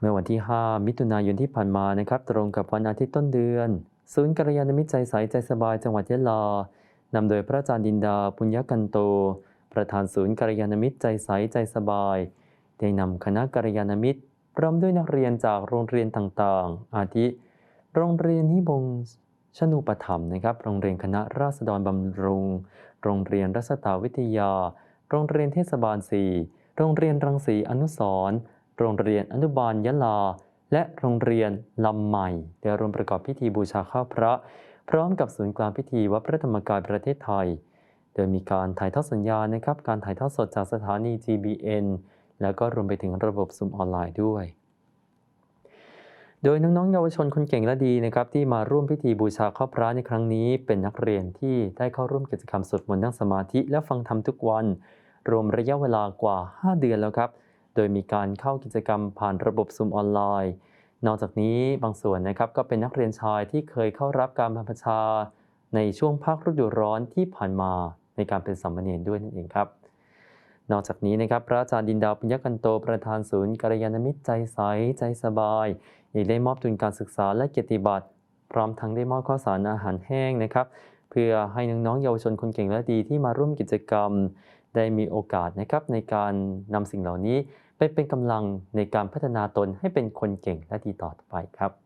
เมื่อวันที่ 5 มิถุนายนที่ผ่านมานะครับ ตรงกับวันอาทิตย์ต้นเดือน ศูนย์กัลยาณมิตรใจใสใจสบายจังหวัดยะลานำโดยพระอาจารย์ดินดาปุญญกันโต ประธานศูนย์กัลยาณมิตรใจใสใจสบาย ได้นำคณะกัลยาณมิตรพร้อมด้วยนักเรียนจากโรงเรียนต่างๆ อาทิ โรงเรียนนิบงชนุปถัมนะครับ โรงเรียนคณะราษฎรบำรุง โรงเรียนรัศตาวิทยา โรงเรียนเทศบาล 4 โรงเรียนรังสีอนุสร โรงเรียนอนุบาลยะลา และโรงเรียนลำใหม่ได้ร่วมประกอบพิธีบูชาข้าวพระ พร้อมกับศูนย์กลางพิธีวัดพระธรรมกายประเทศไทย โดยมีการถ่ายทอดสัญญาณนะครับ การถ่ายทอดสดจากสถานี GBN แล้วก็รวมไปถึงระบบซุมออนไลน์ด้วย โดยน้องๆเยาวชนคนเก่งและดีนะครับที่มาร่วมพิธีบูชาข้าวพระในครั้งนี้ เป็นนักเรียนที่ได้เข้าร่วมกิจกรรมสวดมนต์นั่งสมาธิและฟังธรรมทุกวัน รวมระยะเวลากว่า 5 เดือนแล้วครับ โดยมีการเข้ากิจกรรมผ่านระบบซุมออนไลน์ นอกจากนี้บางส่วนนะครับก็เป็นนักเรียนชายที่เคยเข้ารับการบรรพชา ในช่วงภาคฤดูร้อนที่ผ่านมาในการเป็นสามมเณรด้วยนั่นเองครับนอกจากนี้นะครับพระอาจารย์ดินดาวปุญญกันโตประธานศูนย์กัลยาณมิตรใจใสใจสบายยังได้มอบทุนการศึกษาและเกียรติบัตรพร้อมทั้งได้มอบข้าวสารอาหารแห้งนะครับ เพื่อให้น้องๆเยาวชนคนเก่งและดีที่มาร่วมกิจกรรม ได้มีโอกาสนะครับในการนำสิ่งเหล่านี้ไปเป็นกำลังในการพัฒนาตนให้เป็นคนเก่งและดีต่อไปครับ